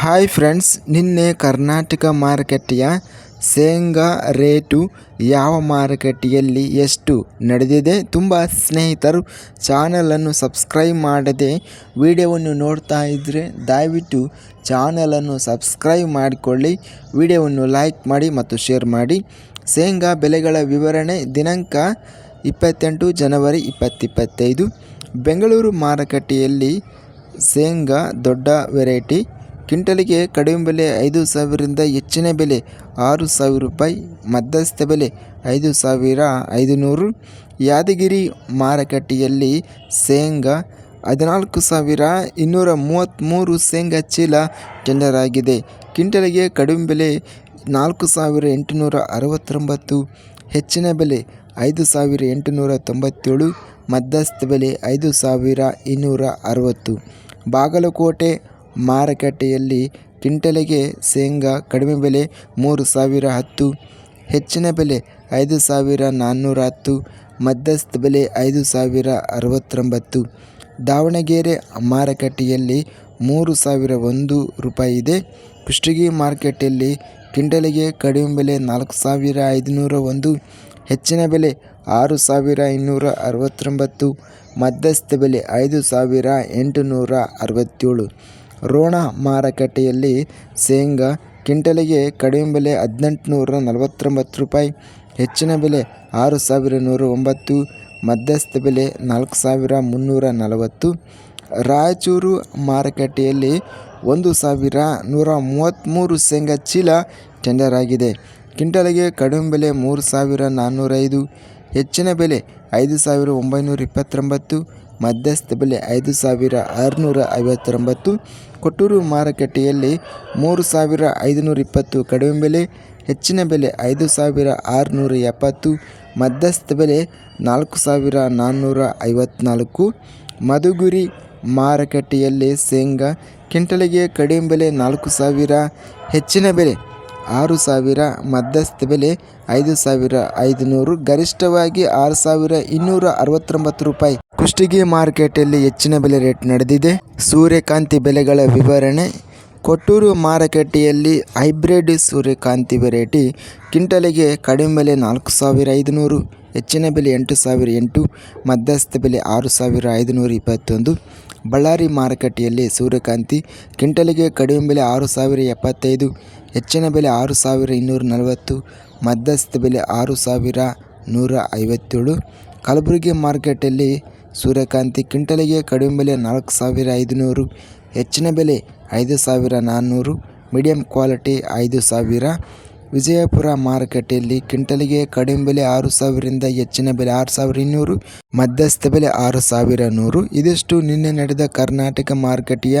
Hi friends ನಿನ್ನೆ ಕರ್ನಾಟಕ ಮಾರುಕಟ್ಟೆಯ ಶೇಂಗಾ ರೇಟು ಯಾವ ಮಾರುಕಟ್ಟೆಯಲ್ಲಿ ಎಷ್ಟು ನಡೆದಿದೆ ತುಂಬ ಸ್ನೇಹಿತರು ಚಾನಲನ್ನು ಸಬ್ಸ್ಕ್ರೈಬ್ ಮಾಡದೆ ವಿಡಿಯೋವನ್ನು ನೋಡ್ತಾ ಇದ್ದರೆ ದಯವಿಟ್ಟು ಚಾನಲನ್ನು ಸಬ್ಸ್ಕ್ರೈಬ್ ಮಾಡಿಕೊಳ್ಳಿ, ವಿಡಿಯೋವನ್ನು ಲೈಕ್ ಮಾಡಿ ಮತ್ತು ಶೇರ್ ಮಾಡಿ. ಶೇಂಗಾ ಬೆಲೆಗಳ ವಿವರಣೆ ದಿನಾಂಕ ಇಪ್ಪತ್ತೆಂಟು ಜನವರಿ ಇಪ್ಪತ್ತಿಪ್ಪತ್ತೈದು ಬೆಂಗಳೂರು ಮಾರುಕಟ್ಟೆಯಲ್ಲಿ ಶೇಂಗಾ ದೊಡ್ಡ ವೆರೈಟಿ ಕ್ವಿಂಟಲಿಗೆ ಕಡಿಮೆ ಬೆಲೆ ಐದು ಸಾವಿರದಿಂದ ಹೆಚ್ಚಿನ ಬೆಲೆ ಆರು ಸಾವಿರ ರೂಪಾಯಿ, ಮಧ್ಯಸ್ಥ ಬೆಲೆ ಐದು ಸಾವಿರ ಐದುನೂರು. ಯಾದಗಿರಿ ಮಾರುಕಟ್ಟೆಯಲ್ಲಿ ಶೇಂಗಾ ಹದಿನಾಲ್ಕು ಸಾವಿರ ಇನ್ನೂರ ಮೂವತ್ತ್ಮೂರು ಶೇಂಗಾ ಚೀಲ ಟೆಂಡರ್ ಆಗಿದೆ ಕ್ವಿಂಟಲಿಗೆ ಕಡಿಮೆ ಬೆಲೆ ನಾಲ್ಕು ಸಾವಿರ ಎಂಟುನೂರ ಅರವತ್ತೊಂಬತ್ತು, ಹೆಚ್ಚಿನ ಬೆಲೆ ಐದು ಸಾವಿರ ಎಂಟುನೂರ ತೊಂಬತ್ತೇಳು, ಮಧ್ಯಸ್ಥ ಬೆಲೆ ಐದು ಸಾವಿರ ಇನ್ನೂರ ಅರವತ್ತು. ಬಾಗಲಕೋಟೆ ಮಾರುಕಟ್ಟೆಯಲ್ಲಿ ಕ್ವಿಂಟಲಿಗೆ ಶೇಂಗಾ ಕಡಿಮೆ ಬೆಲೆ ಮೂರು ಸಾವಿರ ಹತ್ತು, ಹೆಚ್ಚಿನ ಬೆಲೆ ಐದು ಸಾವಿರ ನಾನ್ನೂರ ಹತ್ತು, ಮಧ್ಯಸ್ಥ ಬೆಲೆ ಐದು ಸಾವಿರ ಅರವತ್ತೊಂಬತ್ತು. ದಾವಣಗೆರೆ ಮಾರುಕಟ್ಟೆಯಲ್ಲಿ ಮೂರು ಸಾವಿರ ಒಂದು ರೂಪಾಯಿ ಇದೆ. ಕುಷ್ಟಗಿ ಮಾರ್ಕೆಟಲ್ಲಿ ಕ್ವಿಂಟಲಿಗೆ ಕಡಿಮೆ ಬೆಲೆ ನಾಲ್ಕು ಸಾವಿರ ಐದುನೂರ ಒಂದು, ಹೆಚ್ಚಿನ ಬೆಲೆ ಆರು ಸಾವಿರ ಇನ್ನೂರ ಅರವತ್ತೊಂಬತ್ತು, ಮಧ್ಯಸ್ಥ ಬೆಲೆ ಐದು ಸಾವಿರ ಎಂಟುನೂರ ಅರವತ್ತೇಳು. ರೋಣ ಮಾರುಕಟ್ಟೆಯಲ್ಲಿ ಶೇಂಗಾ ಕ್ವಿಂಟಲಿಗೆ ಕಡಿಮೆ ಬೆಲೆ ಹದಿನೆಂಟುನೂರ ನಲವತ್ತೊಂಬತ್ತು ರೂಪಾಯಿ, ಹೆಚ್ಚಿನ ಬೆಲೆ ಆರು ಸಾವಿರ ನೂರ ಒಂಬತ್ತು, ಮಧ್ಯಸ್ಥ ಬೆಲೆ ನಾಲ್ಕು ಸಾವಿರ ಮುನ್ನೂರ ನಲವತ್ತು. ರಾಯಚೂರು ಮಾರುಕಟ್ಟೆಯಲ್ಲಿ ಒಂದು ಸಾವಿರ ನೂರ ಮೂವತ್ತ್ಮೂರು ಶೇಂಗಾ ಚೀಲ ಟೆಂಡರ್ ಆಗಿದೆ ಕ್ವಿಂಟಲಿಗೆ ಕಡಿಮೆ ಬೆಲೆ ಮೂರು ಸಾವಿರ ನಾನ್ನೂರೈದು, ಹೆಚ್ಚಿನ ಬೆಲೆ ಐದು ಸಾವಿರ ಒಂಬೈನೂರ ಇಪ್ಪತ್ತೊಂಬತ್ತು ಮಧ್ಯಸ್ಥ ಬೆಲೆ ಐದು ಸಾವಿರ ಆರುನೂರ ಐವತ್ತೊಂಬತ್ತು, ಕೊಟ್ಟೂರು ಮಾರುಕಟ್ಟೆಯಲ್ಲಿ ಮೂರು ಸಾವಿರ ಐದುನೂರ ಇಪ್ಪತ್ತು, ಕಡಿಮೆ ಬೆಲೆ, ಹೆಚ್ಚಿನ ಬೆಲೆ ಐದು ಸಾವಿರ ಆರುನೂರ ಎಪ್ಪತ್ತು, ಮಧ್ಯಸ್ಥ ಬೆಲೆ ನಾಲ್ಕು ಸಾವಿರ ನಾನ್ನೂರ ಐವತ್ತ್ನಾಲ್ಕು ಮಧುಗುರಿ ಮಾರುಕಟ್ಟೆಯಲ್ಲಿ ಶೇಂಗಾ, ಕ್ವಿಂಟಲಿಗೆ ಕಡಿಮೆ ಬೆಲೆ ನಾಲ್ಕು ಸಾವಿರ, ಹೆಚ್ಚಿನ ಬೆಲೆ ಆರು ಸಾವಿರ, ಮಧ್ಯಸ್ಥ ಬೆಲೆ ಐದು ಸಾವಿರ ಐದುನೂರು, ಗರಿಷ್ಠವಾಗಿ ಆರು ಸಾವಿರ ಇನ್ನೂರ ಅರವತ್ತೊಂಬತ್ತು ರೂಪಾಯಿ. ಕುಷ್ಟಗಿ ಮಾರುಕಟ್ಟೆಯಲ್ಲಿ ಹೆಚ್ಚಿನ ಬೆಲೆ ರೇಟ್ ನಡೆದಿದೆ. ಸೂರ್ಯಕಾಂತಿ ಬೆಲೆಗಳ ವಿವರಣೆ. ಕೊಟ್ಟೂರು ಮಾರುಕಟ್ಟೆಯಲ್ಲಿ ಹೈಬ್ರಿಡ್ ಸೂರ್ಯಕಾಂತಿ ವೆರೈಟಿ ಕ್ವಿಂಟಲಿಗೆ ಕಡಿಮೆ ಬೆಲೆ ನಾಲ್ಕು ಸಾವಿರ ಐದುನೂರು, ಹೆಚ್ಚಿನ ಬೆಲೆ ಎಂಟು ಸಾವಿರ ಎಂಟು, ಮಧ್ಯಸ್ಥ ಬೆಲೆ ಆರು ಸಾವಿರ ಐದುನೂರ ಇಪ್ಪತ್ತೊಂದು. ಬಳ್ಳಾರಿ ಮಾರುಕಟ್ಟೆಯಲ್ಲಿ ಸೂರ್ಯಕಾಂತಿ ಕ್ವಿಂಟಲಿಗೆ ಕಡಿಮೆ ಬೆಲೆ ಆರು ಸಾವಿರ ಎಪ್ಪತ್ತೈದು, ಹೆಚ್ಚಿನ ಬೆಲೆ ಆರು ಸಾವಿರ ಇನ್ನೂರ ನಲವತ್ತು, ಮಧ್ಯಸ್ಥ ಬೆಲೆ ಆರು ಸಾವಿರ ನೂರ ಐವತ್ತೇಳು. ಕಲಬುರಗಿ ಮಾರ್ಕೆಟಲ್ಲಿ ಸೂರ್ಯಕಾಂತಿ ಕ್ವಿಂಟಲಿಗೆ ಕಡಿಮೆ ಬೆಲೆ ನಾಲ್ಕು ಸಾವಿರ ಐದುನೂರು, ಹೆಚ್ಚಿನ ಬೆಲೆ ಐದು ಸಾವಿರ ನಾನ್ನೂರು ಮೀಡಿಯಮ್ ಕ್ವಾಲಿಟಿ ಐದು ಸಾವಿರ. ವಿಜಯಪುರ ಮಾರುಕಟ್ಟೆಯಲ್ಲಿ ಕ್ವಿಂಟಲಿಗೆ ಕಡಿಮೆ ಬೆಲೆ ಆರು ಸಾವಿರದಿಂದ ಹೆಚ್ಚಿನ ಬೆಲೆ ಆರು ಸಾವಿರ ಇನ್ನೂರು, ಮಧ್ಯಸ್ಥ ಬೆಲೆ ಆರು ಸಾವಿರ ನೂರು. ಇದಿಷ್ಟು ನಿನ್ನೆ ನಡೆದ ಕರ್ನಾಟಕ ಮಾರುಕಟ್ಟೆಯ